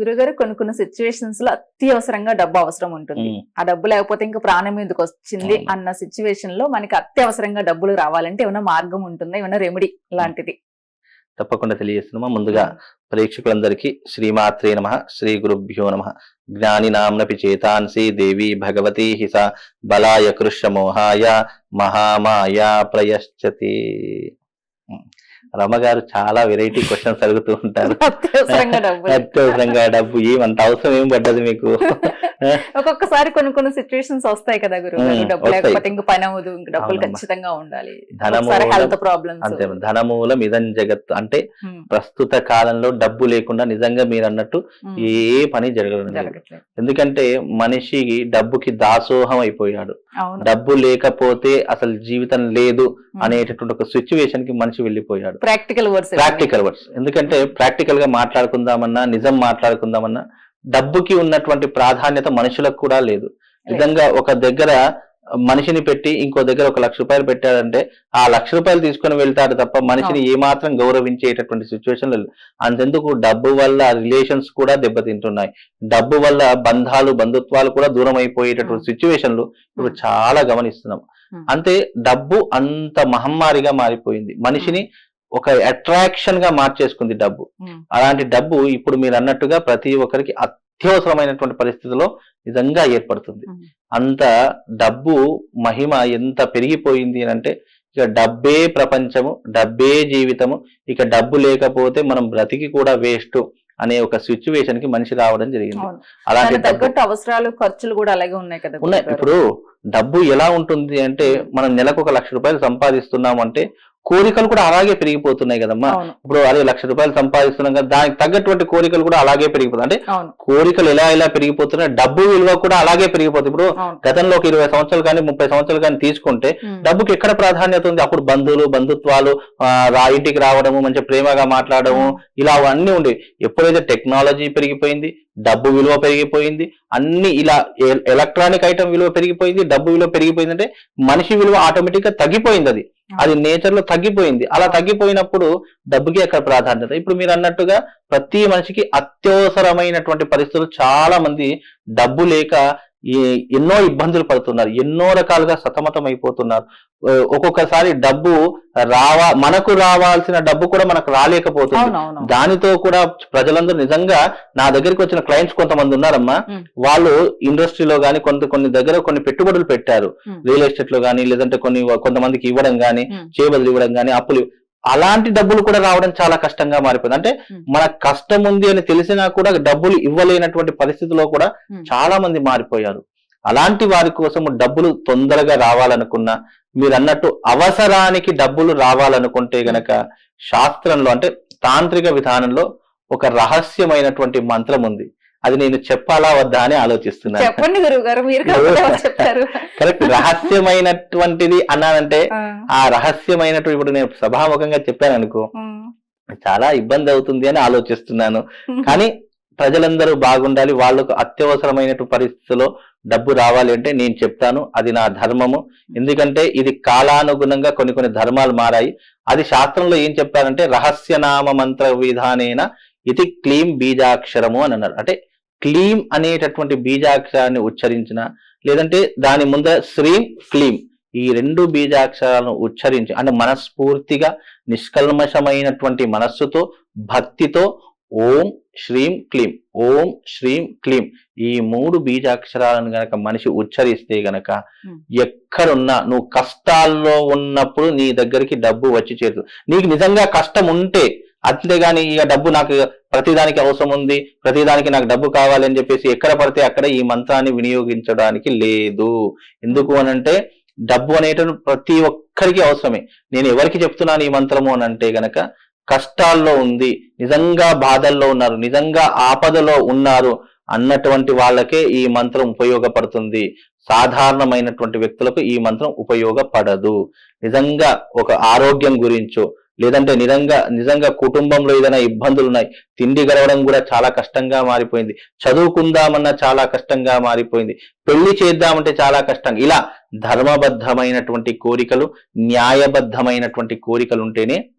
గురుగారు కొన్ని కొన్ని సిచ్యువేషన్స్లో అత్యవసరంగా డబ్బు అవసరం ఉంటుంది. ఆ డబ్బు లేకపోతే ఇంకా ప్రాణం ఎందుకు వచ్చింది. అన్న సిచ్యువేషన్లో మనకి అత్యవసరంగా డబ్బులు రావాలంటే ఏమైనా మార్గం ఉంటుందా? ఏమైనా రెమెడీ లాంటిది? తప్పకుండా తెలియజేస్తున్నామా? ముందుగా ప్రేక్షకులందరికీ శ్రీమాత్రే నమ శ్రీ గురుభ్యో నమ. జ్ఞాని నామ్నపి చేతాంసి దేవి భగవతి హిస బలాయ కృష్ణ మోహాయ మహామాయ ప్రయశ్చతి. రమగారు చాలా వెరైటీ క్వశ్చన్స్ అడుగుతూ ఉంటారు. అత్యవసరంగా డబ్బు ఏమంత అవసరం ఏం పడ్డది మీకు? ఒక్కొక్కసారి కొన్ని కొన్ని సిచ్యువేషన్స్ వస్తాయి కదా ఉమ్, డబ్బు. లేకపోతే ఇంక పని అవ్వదు. ఇంక డబ్బులు. ఖచ్చితంగా ఉండాలి. హెల్త్ ప్రాబ్లమ్స్ అంతే ధనమూలం ఇదం జగత్. అంటే ప్రస్తుత కాలంలో డబ్బు లేకుండా నిజంగా మీరు అన్నట్టు ఏ పని. జరగట్లేదు. ఎందుకంటే మనిషికి డబ్బుకి దాసోహం అయిపోయాడు. డబ్బు లేకపోతే అసలు జీవితం లేదు అనేటటువంటి ఒక సిచ్యువేషన్కి మనిషి వెళ్ళిపోయాడు. ప్రాక్టికల్ వర్డ్స్ ప్రాక్టికల్ వర్డ్స్ ఎందుకంటే ప్రాక్టికల్గా మాట్లాడుకుందామన్నా నిజం మాట్లాడుకుందామన్నా డబ్బుకి ఉన్నటువంటి ప్రాధాన్యత మనుషులకు కూడా లేదు. నిజంగా ఒక దగ్గర మనిషిని పెట్టి ఇంకో దగ్గర ఒక లక్ష రూపాయలు పెట్టాడంటే ఆ లక్ష రూపాయలు తీసుకొని వెళ్తాడు తప్ప మనిషిని ఏమాత్రం గౌరవించేటటువంటి సిచ్యువేషన్ లేదు. అంతెందుకు డబ్బు వల్ల రిలేషన్స్ కూడా దెబ్బతింటున్నాయి. డబ్బు వల్ల బంధాలు బంధుత్వాలు కూడా దూరం అయిపోయేటటువంటి సిచ్యువేషన్లు ఇప్పుడు చాలా గమనిస్తున్నాం. అంతే డబ్బు అంత మహమ్మారిగా మారిపోయింది. మనిషిని ఒక అట్రాక్షన్గా మార్చేసుకుంది డబ్బు. అలాంటి డబ్బు ఇప్పుడు మీరు అన్నట్టుగా ప్రతి ఒక్కరికి అత్యవసరమైనటువంటి పరిస్థితిలో నిజంగా ఏర్పడుతుంది. Mm. అంత డబ్బు మహిమ ఎంత పెరిగిపోయింది అని అంటే ఇక డబ్బే ప్రపంచము డబ్బే జీవితము ఇక డబ్బు లేకపోతే మనం బ్రతికి కూడా వేస్ట్ అనే ఒక సిచ్యువేషన్కి మనిషి రావడం జరిగింది. అలాంటి తగ్గట్టు అవసరాలు ఖర్చులు కూడా అలాగే ఉన్నాయి కదా ఉన్నాయి. ఇప్పుడు డబ్బు ఎలా ఉంటుంది అంటే మనం నెలకు ఒక లక్ష రూపాయలు సంపాదిస్తున్నాం అంటే కోరికలు కూడా అలాగే పెరిగిపోతున్నాయి కదమ్మా. ఇప్పుడు అదే లక్ష రూపాయలు సంపాదిస్తున్నాం కదా దానికి తగ్గటువంటి కోరికలు కూడా అలాగే పెరిగిపోతాయి అంటే కోరికలు ఎలా ఎలా పెరిగిపోతున్నాయి డబ్బు విలువ కూడా అలాగే పెరిగిపోతుంది. ఇప్పుడు గతంలో ఒక ఇరవై సంవత్సరాలు కానీ ముప్పై సంవత్సరాలు కానీ తీసుకుంటే. డబ్బుకి ఎక్కడ ప్రాధాన్యత ఉంది? అప్పుడు బంధువులు బంధుత్వాలు ఇంటికి రావడము మంచి ప్రేమగా మాట్లాడము ఇలా అవన్నీ ఉండేవి. ఎప్పుడైతే టెక్నాలజీ పెరిగిపోయింది డబ్బు విలువ పెరిగిపోయింది. అన్ని ఇలా ఎలక్ట్రానిక్ ఐటమ్ విలువ పెరిగిపోయింది డబ్బు విలువ పెరిగిపోయింది అంటే మనిషి విలువ ఆటోమేటిక్గా తగ్గిపోయింది అది అది నేచర్లో తగ్గిపోయింది. అలా తగ్గిపోయినప్పుడు డబ్బుకి అక్కడ ప్రాధాన్యత? ఇప్పుడు మీరు అన్నట్టుగా ప్రతి మనిషికి అత్యవసరమైనటువంటి పరిస్థితులు చాలా మంది డబ్బు లేక ఎన్నో ఇబ్బందులు పడుతున్నారు ఎన్నో రకాలుగా సతమతం అయిపోతున్నారు ఒక్కొక్కసారి డబ్బు రావా మనకు రావాల్సిన డబ్బు కూడా మనకు రాలేకపోతుంది దానితో కూడా ప్రజలందరూ నిజంగా నా దగ్గరికి వచ్చిన క్లయింట్స్ కొంతమంది ఉన్నారమ్మా. వాళ్ళు ఇండస్ట్రీలో గానీ కొంత కొన్ని దగ్గర కొన్ని పెట్టుబడులు పెట్టారు. రియల్ ఎస్టేట్లో గానీ లేదంటే కొన్ని కొంతమందికి ఇవ్వడం గానీ. చేబదులు ఇవ్వడం గానీ అప్పులు అలాంటి డబ్బులు కూడా రావడం చాలా కష్టంగా మారిపోయింది అంటే. మన కష్టం ఉంది అని తెలిసినా కూడా డబ్బులు ఇవ్వలేనటువంటి పరిస్థితిలో కూడా. చాలా మంది మారిపోయారు అలాంటి వారి కోసం డబ్బులు తొందరగా రావాలనుకున్నా మీరు అన్నట్టు అవసరానికి డబ్బులు రావాలనుకుంటే గనక శాస్త్రంలో అంటే తాంత్రిక విధానంలో ఒక రహస్యమైనటువంటి మంత్రం ఉంది అది నేను చెప్పాలా వద్దా అని ఆలోచిస్తున్నాను. చెప్పండి గురువు గారు మీరు చెప్తారు కరెక్ట్. రహస్యమైనటువంటిది అన్నానంటే ఆ, రహస్యమైనటువంటి ఇప్పుడు నేను సభాముఖంగా చెప్పాను అనుకో. చాలా ఇబ్బంది అవుతుంది అని ఆలోచిస్తున్నాను. కానీ ప్రజలందరూ బాగుండాలి వాళ్ళకు అత్యవసరమైనటువంటి పరిస్థితిలో డబ్బు రావాలి అంటే నేను చెప్తాను అది నా ధర్మము. ఎందుకంటే ఇది కాలానుగుణంగా కొన్ని కొన్ని ధర్మాలు మారాయి. అది శాస్త్రంలో ఏం చెప్పారంటే రహస్యనామ మంత్ర విధానేన ఇది క్లీం బీజాక్షరము అని అన్నారు. అంటే క్లీం అనేటటువంటి బీజాక్షరాన్ని ఉచ్చరించిన లేదంటే దాని ముందర శ్రీం క్లీం ఈ రెండు బీజాక్షరాలను ఉచ్చరించి అంటే మనస్ఫూర్తిగా నిష్కల్మషమైనటువంటి మనస్సుతో భక్తితో ఓం శ్రీం క్లీం ఓం శ్రీం క్లీం ఈ మూడు బీజాక్షరాలను గనక మనిషి ఉచ్చరిస్తే గనక. ఎక్కడున్నా నువ్వు కష్టాల్లో ఉన్నప్పుడు నీ దగ్గరికి డబ్బు వచ్చి చేరుతుంది నీకు నిజంగా కష్టం ఉంటే అంతేగాని ఇక డబ్బు నాకు ప్రతిదానికి అవసరం ఉంది ప్రతిదానికి నాకు డబ్బు కావాలి అని చెప్పేసి ఎక్కడ పడితే అక్కడ ఈ మంత్రాన్ని వినియోగించడానికి లేదు. ఎందుకు అనంటే డబ్బు అనేటువంటి ప్రతి ఒక్కరికి అవసరమే. నేను ఎవరికి చెప్తున్నాను ఈ మంత్రము అని అంటే గనక కష్టాల్లో ఉంది నిజంగా బాధల్లో ఉన్నారు నిజంగా ఆపదలో ఉన్నారు అన్నటువంటి వాళ్ళకే ఈ మంత్రం ఉపయోగపడుతుంది. సాధారణమైనటువంటి వ్యక్తులకు ఈ మంత్రం ఉపయోగపడదు. నిజంగా ఒక ఆరోగ్యం గురించో లేదంటే నిజంగా నిజంగా కుటుంబంలో ఏదైనా ఇబ్బందులు ఉన్నాయి తిండి గడవడం కూడా చాలా కష్టంగా మారిపోయింది చదువుకుందామన్నా చాలా కష్టంగా మారిపోయింది పెళ్ళి చేద్దామంటే చాలా కష్టం. ఇలా ధర్మబద్ధమైనటువంటి కోరికలు న్యాయబద్ధమైనటువంటి కోరికలు ఉంటేనే.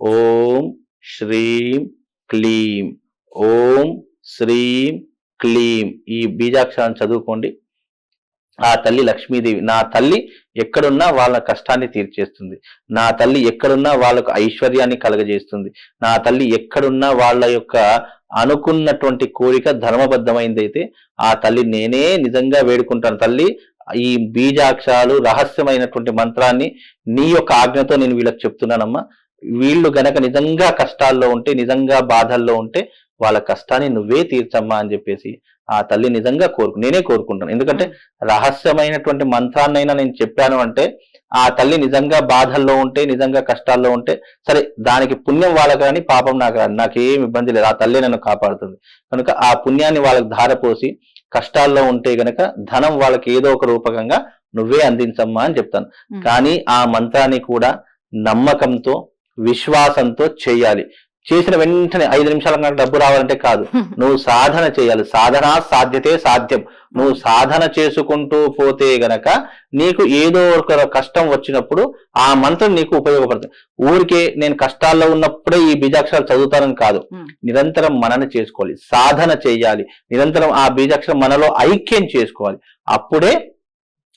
ఓం శ్రీం క్లీం ఓం శ్రీం క్లీం. ఈ బీజాక్షరాన్ని చదువుకోండి. ఆ తల్లి లక్ష్మీదేవి నా తల్లి ఎక్కడున్నా వాళ్ళ కష్టాన్ని తీర్చేస్తుంది. నా తల్లి ఎక్కడున్నా వాళ్ళకు ఐశ్వర్యాన్ని కలగజేస్తుంది. నా తల్లి ఎక్కడున్నా వాళ్ళ యొక్క అనుకున్నటువంటి కోరిక ధర్మబద్ధమైందైతే ఆ తల్లి నేనే నిజంగా వేడుకుంటాను. తల్లి ఈ బీజాక్షరాలు రహస్యమైనటువంటి మంత్రాన్ని నీ యొక్క ఆజ్ఞతో నేను వీళ్ళకి చెప్తున్నానమ్మా. వీళ్ళు గనక నిజంగా కష్టాల్లో ఉంటే నిజంగా బాధల్లో ఉంటే వాళ్ళ కష్టాన్ని నువ్వే తీర్చమ్మా అని చెప్పేసి ఆ తల్లి నిజంగా కోరుకు నేనే కోరుకుంటాను. ఎందుకంటే రహస్యమైనటువంటి మంత్రాన్నైనా నేను చెప్పాను అంటే ఆ తల్లి నిజంగా బాధల్లో ఉంటే నిజంగా కష్టాల్లో ఉంటే సరే దానికి పుణ్యం వాళ్ళకి కానీ పాపం నాకు రాదు నాకేం ఇబ్బంది లేదు. ఆ తల్లి నన్ను కాపాడుతుంది. కనుక ఆ పుణ్యాన్ని వాళ్ళకి ధారపోసి కష్టాల్లో ఉంటే గనక ధనం వాళ్ళకి ఏదో ఒక రూపకంగా నువ్వే అందించమ్మా అని చెప్తాను. కానీ ఆ మంత్రాన్ని కూడా నమ్మకంతో విశ్వాసంతో చేయాలి. చేసిన వెంటనే ఐదు నిమిషాలకు నాకు డబ్బు రావాలంటే కాదు. నువ్వు సాధన చేయాలి. సాధన సాధ్యతే సాధ్యం. నువ్వు సాధన చేసుకుంటూ పోతే గనక నీకు ఏదో ఒక కష్టం వచ్చినప్పుడు ఆ మంత్రం నీకు ఉపయోగపడుతుంది. ఊరికే నేను కష్టాల్లో ఉన్నప్పుడే ఈ బీజాక్షరాలు చదువుతానని కాదు. నిరంతరం మనన చేసుకోవాలి. సాధన చేయాలి. నిరంతరం ఆ బీజాక్షరం మనలో ఐక్యం చేసుకోవాలి. అప్పుడే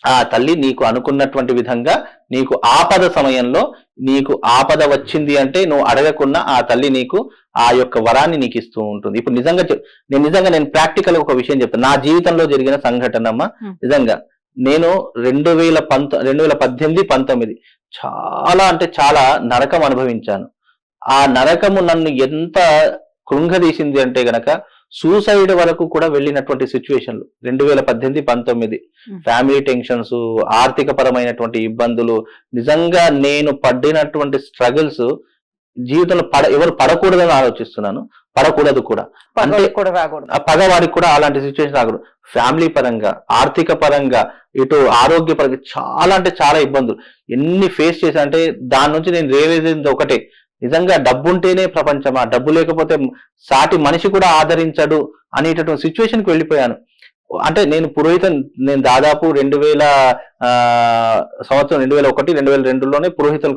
ఆ తల్లి నీకు అనుకున్నటువంటి విధంగా నీకు ఆపద సమయంలో నీకు ఆపద వచ్చింది అంటే నువ్వు అడగకుండా ఆ తల్లి నీకు ఆ యొక్క వరాన్ని నీకు ఇస్తూ ఉంటుంది. ఇప్పుడు నిజంగా నేను నిజంగా నేను ప్రాక్టికల్ ఒక విషయం చెప్తాను నా జీవితంలో జరిగిన సంఘటన అమ్మ. నిజంగా నేను రెండు వేల పంతొ రెండు వేల పద్దెనిమిది పంతొమ్మిది చాలా అంటే చాలా నరకం అనుభవించాను. ఆ నరకము నన్ను ఎంత కృంగదీసింది అంటే గనక సూసైడ్ వరకు కూడా వెళ్ళినటువంటి సిచ్యువేషన్లు. రెండు వేల పద్దెనిమిది పంతొమ్మిది. ఫ్యామిలీ టెన్షన్స్ ఆర్థిక పరమైనటువంటి ఇబ్బందులు నిజంగా నేను పడినటువంటి స్ట్రగుల్స్ జీవితంలో పడ ఎవరు పడకూడదని ఆలోచిస్తున్నాను. పడకూడదు కూడా. ఆ పగవాడికి కూడా అలాంటి సిచ్యువేషన్ రాకూడదు. ఫ్యామిలీ పరంగా ఆర్థిక పరంగా ఇటు ఆరోగ్య పరంగా చాలా అంటే చాలా ఇబ్బందులు. ఎన్ని ఫేస్ చేశా అంటే దాని నుంచి నేను రియలైజ్ ఒకటే. నిజంగా డబ్బు ఉంటేనే ప్రపంచమా డబ్బు లేకపోతే సాటి మనిషి కూడా ఆదరించడు అనేటటువంటి సిచ్యువేషన్కి వెళ్ళిపోయాను. అంటే నేను పురోహితం నేను దాదాపు రెండు వేల ఆ, సంవత్సరం రెండు వేల ఒకటి రెండు వేల రెండులోనే పురోహితం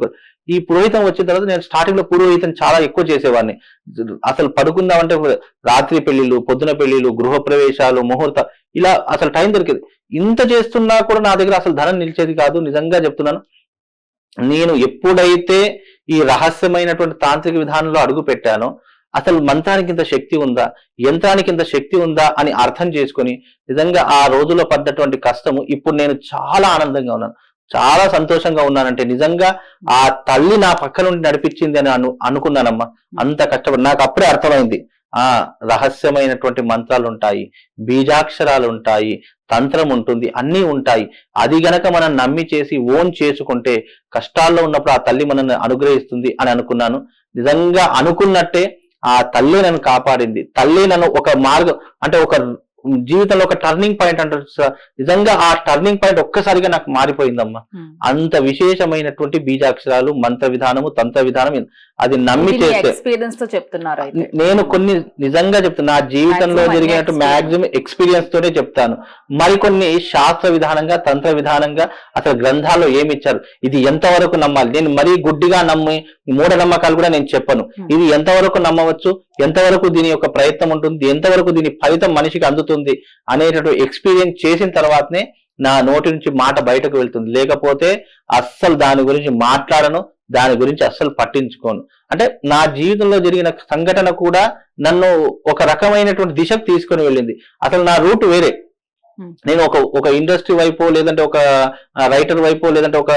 ఈ పురోహితం వచ్చిన తర్వాత నేను స్టార్టింగ్లో పురోహితం చాలా ఎక్కువ చేసేవాడిని. అసలు పడుకుందామంటే రాత్రి పెళ్ళిళ్ళు పొద్దున పెళ్ళిళ్ళు గృహ ప్రవేశాలు ముహూర్త ఇలా అసలు టైం దొరికేది. ఇంత చేస్తున్నా కూడా నా దగ్గర అసలు ధనం నిలిచేది కాదు. నిజంగా చెప్తున్నాను. నేను ఎప్పుడైతే ఈ రహస్యమైనటువంటి తాంత్రిక విధానంలో అడుగు పెట్టానో అసలు మంత్రానికి ఇంత శక్తి ఉందా? యంత్రానికి ఇంత శక్తి ఉందా? అని అర్థం చేసుకుని నిజంగా ఆ రోజులో పడ్డటువంటి కష్టము ఇప్పుడు నేను చాలా ఆనందంగా ఉన్నాను. చాలా సంతోషంగా ఉన్నానంటే నిజంగా ఆ తల్లి నా పక్క నుండి నడిపించింది అని అను అనుకున్నానమ్మా. అంత కష్టపడి నాకు అప్పుడే అర్థమైంది. ఆ రహస్యమైనటువంటి మంత్రాలు ఉంటాయి బీజాక్షరాలు ఉంటాయి తంత్రం ఉంటుంది అన్నీ ఉంటాయి. అది గనక మనం నమ్మి చేసి ఓన్ చేసుకుంటే కష్టాల్లో ఉన్నప్పుడు ఆ తల్లి మనల్ని అనుగ్రహిస్తుంది అని అనుకున్నాను. నిజంగా అనుకున్నట్టే ఆ తల్లి నన్ను కాపాడింది. తల్లి నన్ను ఒక మార్గం అంటే ఒక జీవితంలో ఒక టర్నింగ్ పాయింట్ అంటారు. నిజంగా ఆ టర్నింగ్ పాయింట్ ఒక్కసారిగా నాకు మారిపోయిందమ్మా. అంత విశేషమైనటువంటి బీజాక్షరాలు మంత్ర విధానము తంత్ర విధానం అది నమ్మి చేస్తే ఎక్స్పీరియన్స్తో చెప్తున్నారు నేను కొన్ని నిజంగా చెప్తాను నా జీవితంలో జరిగినట్టు. మాక్సిమం ఎక్స్పీరియన్స్ తోనే చెప్తాను. మరికొన్ని శాస్త్ర విధానంగా తంత్ర విధానంగా అసలు గ్రంథాల్లో ఏమి ఇచ్చారు? ఇది ఎంతవరకు నమ్మాలి? నేను మరీ గుడ్డిగా నమ్మి మూఢనమ్మకాలు కూడా నేను చెప్పను. ఇది ఎంతవరకు నమ్మవచ్చు? ఎంతవరకు దీని యొక్క ప్రయత్నం ఉంటుంది ఎంతవరకు దీని ఫలితం మనిషికి అందుతుంది అనేటటువంటి ఎక్స్పీరియన్స్ చేసిన తర్వాతనే నా నోటి నుంచి మాట బయటకు వెళ్తుంది. లేకపోతే అస్సలు దాని గురించి మాట్లాడను దాని గురించి అస్సలు పట్టించుకోను. అంటే నా జీవితంలో జరిగిన సంఘటన కూడా నన్ను ఒక రకమైనటువంటి దిశకు తీసుకొని వెళ్ళింది. అసలు నా రూట్ వేరే. నేను ఒక ఒక ఇండస్ట్రీ వైపు లేదంటే ఒక రైటర్ వైపు లేదంటే ఒక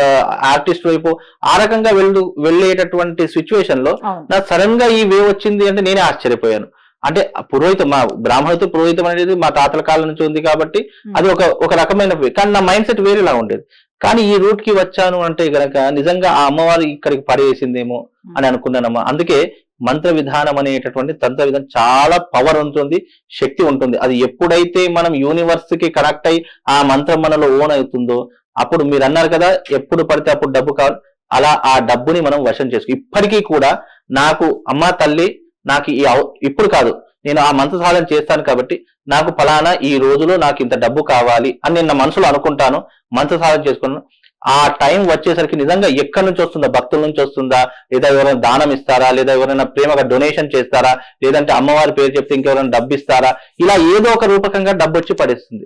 ఆర్టిస్ట్ వైపు ఆ రకంగా వెళ్ళు వెళ్ళేటటువంటి సిచ్యువేషన్లో నా సడన్గా ఈ వే వచ్చింది అంటే నేనే ఆశ్చర్యపోయాను. అంటే పురోహితం మా బ్రాహ్మణతో పురోహితం అనేది మా తాతల కాలం నుంచి ఉంది కాబట్టి Hmm. అది ఒక ఒక రకమైన వే కానీ నా మైండ్ సెట్ వేరేలా ఉండేది. కానీ ఈ రూట్కి వచ్చాను అంటే గనక నిజంగా ఆ అమ్మవారు ఇక్కడికి పడేసిందేమో అని అనుకున్నానమ్మా. అందుకే మంత్ర విధానం అనేటటువంటి తంత్ర విధానం చాలా పవర్ ఉంటుంది శక్తి ఉంటుంది. అది ఎప్పుడైతే మనం యూనివర్స్కి కనెక్ట్ అయ్యి ఆ మంత్రం మనలో ఓన్ అవుతుందో అప్పుడు మీరు అన్నారు కదా ఎప్పుడు పడితే అప్పుడు డబ్బు కావాలి. అలా ఆ డబ్బుని మనం వశం చేసుకో ఇప్పటికీ కూడా నాకు అమ్మ తల్లి నాకు ఈ ఇప్పుడు కాదు. నేను ఆ మంత్ర సాధన చేస్తాను కాబట్టి నాకు ఫలానా ఈ రోజులో నాకు ఇంత డబ్బు కావాలి అని నేను నా మనసులో అనుకుంటాను మంత్ర సాధన చేసుకున్నాను. ఆ టైం వచ్చేసరికి నిజంగా ఎక్కడి నుంచి వస్తుందా? భక్తుల నుంచి వస్తుందా? లేదా ఎవరైనా దానం ఇస్తారా? లేదా ఎవరైనా ప్రేమగా డొనేషన్ చేస్తారా? లేదంటే అమ్మవారి పేరు చెప్తే ఇంకెవరైనా డబ్బు ఇస్తారా ఇలా ఏదో ఒక రూపకంగా డబ్బు వచ్చి పడేస్తుంది.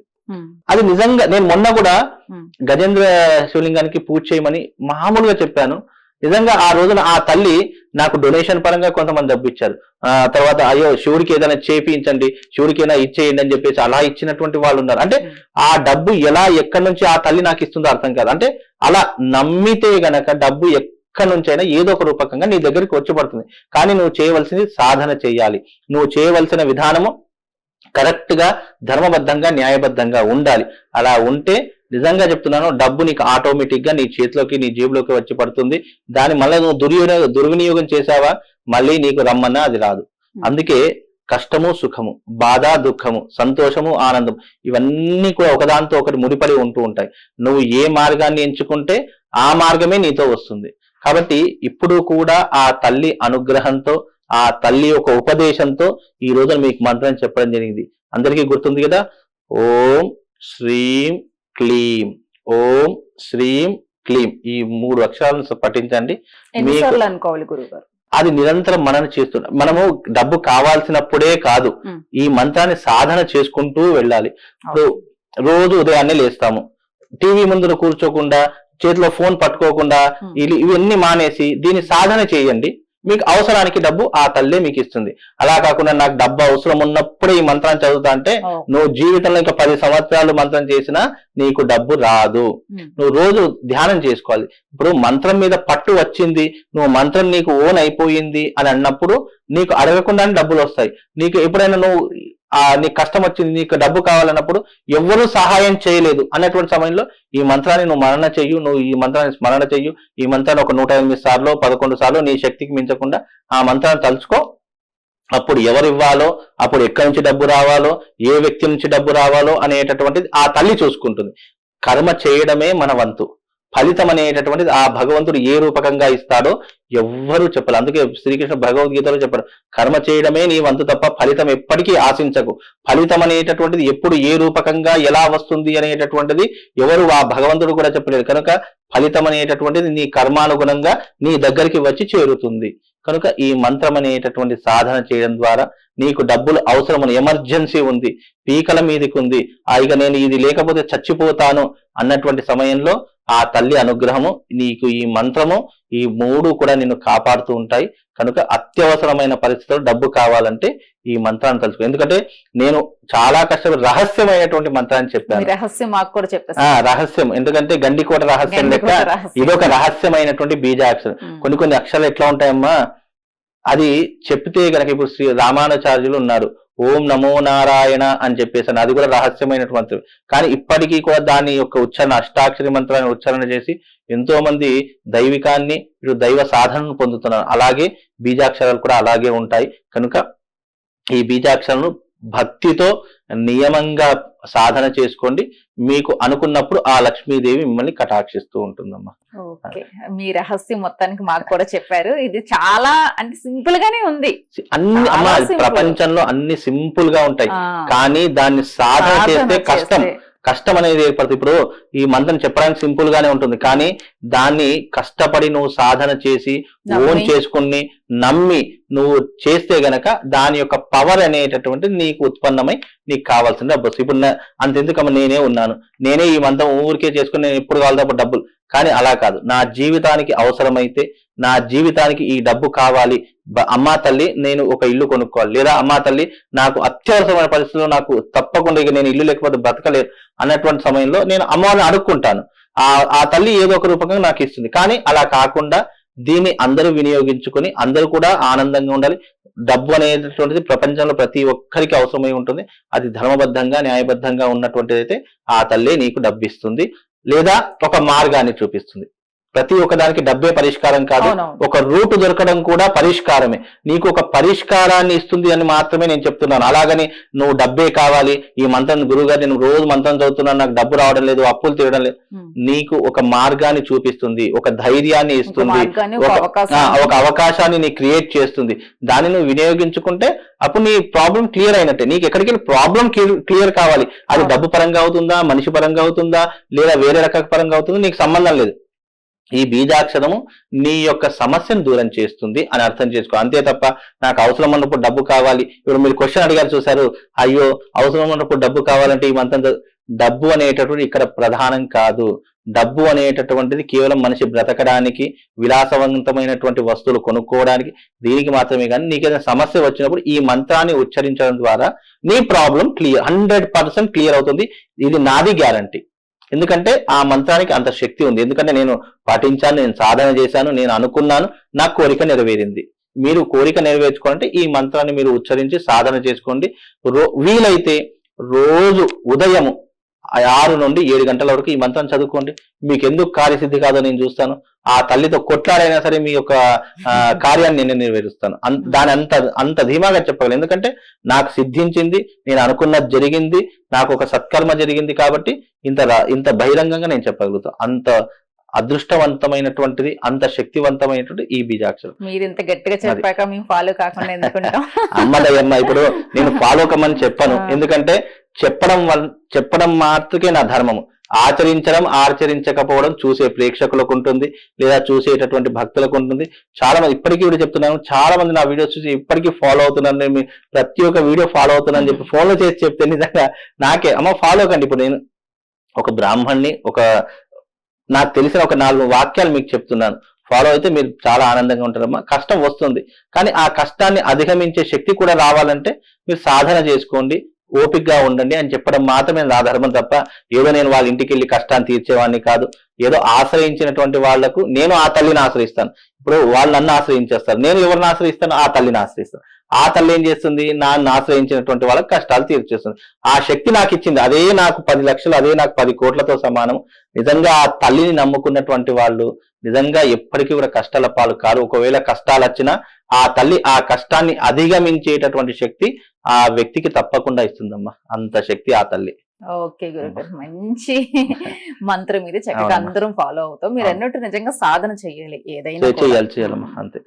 అది నిజంగా నేను మొన్న కూడా గజేంద్ర శివలింగానికి పూజ చేయమని మామూలుగా చెప్పాను. నిజంగా ఆ రోజున ఆ తల్లి నాకు డొనేషన్ పరంగా కొంతమంది డబ్బు ఇచ్చారు ఆ తర్వాత అయ్యో శివుడికి ఏదైనా చేపించండి శివుడికి ఏదైనా ఇచ్చేయండి అని చెప్పేసి అలా ఇచ్చినటువంటి వాళ్ళు ఉన్నారు. అంటే. ఆ డబ్బు ఎలా ఎక్కడి నుంచి ఆ తల్లి నాకు ఇస్తుందో అర్థం కాదు. అంటే అలా నమ్మితే గనక డబ్బు ఎక్కడి నుంచైనా ఏదో ఒక రూపకంగా నీ దగ్గరికి వచ్చి పడుతుంది కానీ నువ్వు చేయవలసింది సాధన చేయాలి. నువ్వు చేయవలసిన విధానము కరెక్ట్గా ధర్మబద్ధంగా న్యాయబద్ధంగా ఉండాలి. అలా ఉంటే నిజంగా చెప్తున్నాను డబ్బు నీకు ఆటోమేటిక్గా నీ చేతిలోకి నీ జేబులోకి వచ్చి పడుతుంది. దాన్ని మళ్ళీ నువ్వు దుర్వినియోగం దుర్వినియోగం చేసావా మళ్ళీ నీకు రమ్మన్నా అది రాదు. అందుకే కష్టము సుఖము బాధ దుఃఖము సంతోషము ఆనందం ఇవన్నీ కూడా ఒకదానితో ఒకటి ముడిపడి ఉంటూ ఉంటాయి. నువ్వు ఏ మార్గాన్ని ఎంచుకుంటే ఆ మార్గమే నీతో వస్తుంది. కాబట్టి ఇప్పుడు కూడా ఆ తల్లి అనుగ్రహంతో ఆ తల్లి యొక్క ఉపదేశంతో ఈ రోజు మీకు మంత్రం చెప్పడం జరిగింది. అందరికీ గుర్తుంది కదా? ఓం శ్రీం క్లీం. ఓం శ్రీం క్లీం. ఈ మూడు అక్షరాలను పఠించండి. అనుకోవాలి గురువు గారు అది నిరంతరం మనన చేస్తున్నాం మనము డబ్బు కావాల్సినప్పుడే కాదు. ఈ మంత్రాన్ని సాధన చేసుకుంటూ వెళ్ళాలి. ఇప్పుడు రోజు ఉదయాన్నే లేస్తాము. టీవీ ముందర కూర్చోకుండా చేతిలో ఫోన్ పట్టుకోకుండా ఇవన్నీ మానేసి దీన్ని సాధన చేయండి. మీకు అవసరానికి డబ్బు ఆ తల్లే మీకు ఇస్తుంది. అలా కాకుండా నాకు డబ్బు అవసరం ఉన్నప్పుడే ఈ మంత్రాన్ని చదువుతా అంటే నువ్వు జీవితంలో ఇంకా పది సంవత్సరాలు మంత్రం చేసినా నీకు డబ్బు రాదు. నువ్వు రోజు ధ్యానం చేసుకోవాలి. ఇప్పుడు మంత్రం మీద పట్టు వచ్చింది. నువ్వు మంత్రం నీకు ఓన్ అయిపోయింది అని అన్నప్పుడు నీకు అడగకుండానే డబ్బులు వస్తాయి. నీకు ఎప్పుడైనా నువ్వు ఆ నీకు కష్టం వచ్చింది నీకు డబ్బు కావాలన్నప్పుడు ఎవరు సహాయం చేయలేదు అన్నటువంటి సమయంలో ఈ మంత్రాన్ని నువ్వు మరణ చెయ్యు నువ్వు ఈ మంత్రాన్ని స్మరణ చెయ్యు. ఈ మంత్రాన్ని ఒక నూట ఎనిమిది సార్లు పదకొండు సార్లు నీ శక్తికి మించకుండా ఆ మంత్రాన్ని తలుచుకో. అప్పుడు ఎవరు ఇవ్వాలో అప్పుడు ఎక్కడి నుంచి డబ్బు రావాలో ఏ వ్యక్తి నుంచి డబ్బు రావాలో అనేటటువంటిది ఆ తల్లి చూసుకుంటుంది. కర్మ చేయడమే మన వంతు. ఫలితం అనేటటువంటిది ఆ భగవంతుడు ఏ రూపకంగా ఇస్తాడో ఎవ్వరూ చెప్పాలి అందుకే శ్రీకృష్ణ భగవద్గీతలో చెప్పారు కర్మ చేయడమే నీ వంతు తప్ప ఫలితం ఎప్పటికీ ఆశించకు. ఫలితం అనేటటువంటిది ఎప్పుడు ఏ రూపకంగా ఎలా వస్తుంది అనేటటువంటిది ఎవరు ఆ భగవంతుడు కూడా చెప్పలేరు. కనుక ఫలితం అనేటటువంటిది నీ కర్మానుగుణంగా నీ దగ్గరికి వచ్చి చేరుతుంది. కనుక ఈ మంత్రం అనేటటువంటి సాధన చేయడం ద్వారా నీకు డబ్బులు అవసరం ఎమర్జెన్సీ ఉంది పీకల మీదకి ఉంది ఆ ఇక నేను ఇది లేకపోతే చచ్చిపోతాను అన్నటువంటి సమయంలో ఆ తల్లి అనుగ్రహము నీకు ఈ మంత్రము ఈ మూడు కూడా నిన్ను కాపాడుతూ ఉంటాయి. కనుక అత్యవసరమైన పరిస్థితుల్లో డబ్బు కావాలంటే ఈ మంత్రాన్ని తెలుసుకో ఎందుకంటే నేను చాలా కష్టపడి రహస్యమైనటువంటి మంత్రాన్ని చెప్పాను. రహస్యం మాకు కూడా చెప్పేస్తారు రహస్యం. ఎందుకంటే గండికోట రహస్యం లెక్క. ఇదొక రహస్యమైనటువంటి బీజాక్షరం. కొన్ని కొన్ని అక్షరాలు ఎట్లా ఉంటాయమ్మా? అది చెప్తే గనక ఇప్పుడు శ్రీ రామానుచార్యులు ఉన్నారు. ఓం నమో నారాయణ అని చెప్పేసి అది కూడా రహస్యమైనటువంటి కానీ ఇప్పటికీ కూడా దాని యొక్క ఉచ్చారణ అష్టాక్షరి మంత్రాన్ని ఉచ్చారణ చేసి ఎంతో మంది దైవికాన్ని ఇటు దైవ సాధనను పొందుతున్నారు. అలాగే బీజాక్షరాలు కూడా అలాగే ఉంటాయి. కనుక ఈ బీజాక్షరాలను భక్తితో నియమంగా సాధన చేసుకోండి. మీకు అనుకున్నప్పుడు ఆ లక్ష్మీదేవి మిమ్మల్ని కటాక్షిస్తూ ఉంటుందమ్మా. మీ రహస్యం మొత్తానికి మాకు కూడా చెప్పారు. ఇది చాలా అంటే సింపుల్ గానే ఉంది. అన్ని అమ్మా. ప్రపంచంలో అన్ని సింపుల్గా ఉంటాయి కానీ దాన్ని సాధన చేస్తే కష్టం. కష్టం అనేది ఏర్పడుతుంది. ఇప్పుడు ఈ మంత్రం చెప్పడానికి సింపుల్ గానే ఉంటుంది. కానీ దాన్ని కష్టపడి నువ్వు సాధన చేసి. ఓన్ చేసుకుని నమ్మి నువ్వు చేస్తే గనక దాని యొక్క పవర్ అనేటటువంటి నీకు ఉత్పన్నమై నీకు కావాల్సిన డబ్బు. ఇప్పుడు అంతెందుకమ్మ నేనే ఉన్నాను. నేనే ఈ మంత్రం ఊరికే చేసుకుని నేను ఎప్పుడు కావాలి డబ్బులు. కానీ అలా కాదు. నా జీవితానికి అవసరమైతే నా జీవితానికి ఈ డబ్బు కావాలి. అమ్మా తల్లి నేను ఒక ఇల్లు కొనుక్కోవాలి. లేదా అమ్మా తల్లి నాకు అత్యవసరమైన పరిస్థితుల్లో నాకు తప్పకుండా ఇక నేను ఇల్లు లేకపోతే బ్రతకలేదు అన్నటువంటి సమయంలో నేను అమ్మవారిని అడుక్కుంటాను. ఆ ఆ తల్లి ఏదో ఒక రూపంగా నాకు ఇస్తుంది. కానీ అలా కాకుండా దీన్ని అందరూ వినియోగించుకొని అందరూ కూడా ఆనందంగా ఉండాలి. డబ్బు అనేటటువంటిది ప్రపంచంలో ప్రతి ఒక్కరికి అవసరమై ఉంటుంది. అది ధర్మబద్ధంగా న్యాయబద్ధంగా ఉన్నటువంటిది అయితే ఆ తల్లే నీకు డబ్బు ఇస్తుంది లేదా ఒక మార్గాన్ని చూపిస్తుంది. ప్రతి ఒక్క దానికి డబ్బే పరిష్కారం కాదు. ఒక రూట్ దొరకడం కూడా పరిష్కారమే. నీకు ఒక పరిష్కారాన్ని ఇస్తుంది అని మాత్రమే నేను చెప్తున్నాను. అలాగని నువ్వు డబ్బే కావాలి. ఈ మంత్రం గురువు గారు నేను రోజు మంత్రం చదువుతున్నాను. నాకు డబ్బు రావడం లేదు అప్పులు తీయడం లేదు. నీకు ఒక మార్గాన్ని చూపిస్తుంది ఒక ధైర్యాన్ని ఇస్తుంది ఒక అవకాశాన్ని. నీ క్రియేట్ చేస్తుంది. దాన్ని నువ్వు వినియోగించుకుంటే అప్పుడు నీ ప్రాబ్లం క్లియర్ అయినట్టే. నీకు ఎక్కడికి వెళ్ళి ప్రాబ్లం క్లియర్ కావాలి. అది. డబ్బు పరంగా అవుతుందా మనిషి పరంగా అవుతుందా లేదా వేరే రకాల పరంగా అవుతుందా నీకు సంబంధం లేదు. ఈ బీజాక్షరము నీ యొక్క సమస్యను దూరం చేస్తుంది అని అర్థం చేసుకో. అంతే తప్ప నాకు అవసరం ఉన్నప్పుడు డబ్బు కావాలి. ఇప్పుడు మీరు క్వశ్చన్ అడిగారు చూసారు అయ్యో అవసరం ఉన్నప్పుడు డబ్బు కావాలంటే ఈ మంత్రం డబ్బు అనేటటువంటి ఇక్కడ ప్రధానం కాదు. డబ్బు అనేటటువంటిది కేవలం మనిషి బ్రతకడానికి విలాసవంతమైనటువంటి వస్తువులు కొనుక్కోవడానికి దీనికి మాత్రమే కానీ నీకు ఏదైనా సమస్య వచ్చినప్పుడు ఈ మంత్రాన్ని ఉచ్చరించడం ద్వారా నీ problem clear hundred percent clear అవుతుంది. ఇది నాది గ్యారంటీ ఎందుకంటే ఆ మంత్రానికి అంత శక్తి ఉంది. ఎందుకంటే నేను పాటించాను నేను సాధన చేశాను నేను అనుకున్నాను నా కోరిక నెరవేరింది. మీరు కోరిక నెరవేర్చుకోవాలంటే ఈ మంత్రాన్ని మీరు ఉచ్చరించి సాధన చేసుకోండి. రో- వీలైతే రోజు ఉదయము ఆరు నుండి ఏడు గంటల వరకు ఈ మంత్రం చదువుకోండి. మీకు ఎందుకు కార్యసిద్ధి కాదో నేను చూస్తాను. ఆ తల్లితో కొట్లాడైనా సరే మీ యొక్క కార్యాన్ని నేను నెరవేరుస్తాను. దాని అంత అంత ధీమాగా చెప్పగలను. ఎందుకంటే నాకు సిద్ధించింది నేను అనుకున్నది జరిగింది నాకు ఒక సత్కర్మ జరిగింది కాబట్టి ఇంత ఇంత బహిరంగంగా నేను చెప్పగలుగుతాను అంత అదృష్టవంతమైనటువంటిది అంత శక్తివంతమైనటువంటి ఈ బీజాక్షరం. మీరు ఇంత గట్టిగా చెప్పాక మేము ఫాలో కాకుండా ఎందుకుంటాం? అమ్మదయ్యమ్మ ఇప్పుడు నేను ఫాలో కమ్మని చెప్పను. ఎందుకంటే చెప్పడం వల్ల చెప్పడం మాత్రకే నా ధర్మము. ఆచరించడం ఆచరించకపోవడం చూసే ప్రేక్షకులకు ఉంటుంది లేదా చూసేటటువంటి భక్తులకు ఉంటుంది. చాలా మంది ఇప్పటికీ కూడా చెప్తున్నాను చాలా మంది నా వీడియోస్ చూసి ఇప్పటికీ ఫాలో అవుతున్నాను నేను ప్రతి ఒక్క వీడియో ఫాలో అవుతున్నాను చెప్పి ఫాలో చేసి చెప్తే నిజంగా నాకే అమ్మ ఫాలో కండి. ఇప్పుడు నేను ఒక బ్రాహ్మణ్ణి ఒక నాకు తెలిసిన ఒక నాలుగు వాక్యాలు మీకు చెప్తున్నాను. ఫాలో అయితే మీరు చాలా ఆనందంగా ఉంటారమ్మా. కష్టం వస్తుంది. కానీ ఆ కష్టాన్ని అధిగమించే శక్తి కూడా రావాలంటే మీరు సాధన చేసుకోండి. ఓపికగా ఉండండి అని చెప్పడం మాత్రమే నా ధర్మం తప్ప ఏదో నేను వాళ్ళ ఇంటికి వెళ్ళి కష్టాన్ని తీర్చేవాడిని కాదు. ఏదో ఆశ్రయించినటువంటి వాళ్ళకు నేను ఆ తల్లిని ఆశ్రయిస్తాను. ఇప్పుడు వాళ్ళు నన్ను ఆశ్రయించేస్తారు. నేను ఎవరిని ఆశ్రయిస్తాను ఆ తల్లిని ఆశ్రయిస్తాను. ఆ తల్లి ఏం చేస్తుంది? నన్ను ఆశ్రయించినటువంటి వాళ్ళకి కష్టాలు తీర్చేస్తుంది. ఆ శక్తి నాకు ఇచ్చింది. అదే నాకు పది లక్షలు అదే నాకు పది కోట్లతో సమానం. నిజంగా ఆ తల్లిని నమ్ముకున్నటువంటి వాళ్ళు నిజంగా ఎప్పటికీ కూడా కష్టాల పాలు కారు. ఒకవేళ కష్టాలు వచ్చినా ఆ తల్లి ఆ కష్టాన్ని అధిగమించేటటువంటి శక్తి ఆ వ్యక్తికి తప్పకుండా ఇస్తుందమ్మా. అంత శక్తి ఆ తల్లి. ఓకే గురుగారు. మంచి మంత్రం ఇది. చక్కగా. అందరం ఫాలో అవుతాం. మీరు. అన్నట్టు నిజంగా సాధన చెయ్యాలి ఏదైనా. చేయాలి చేయాలమ్మా. అంతే.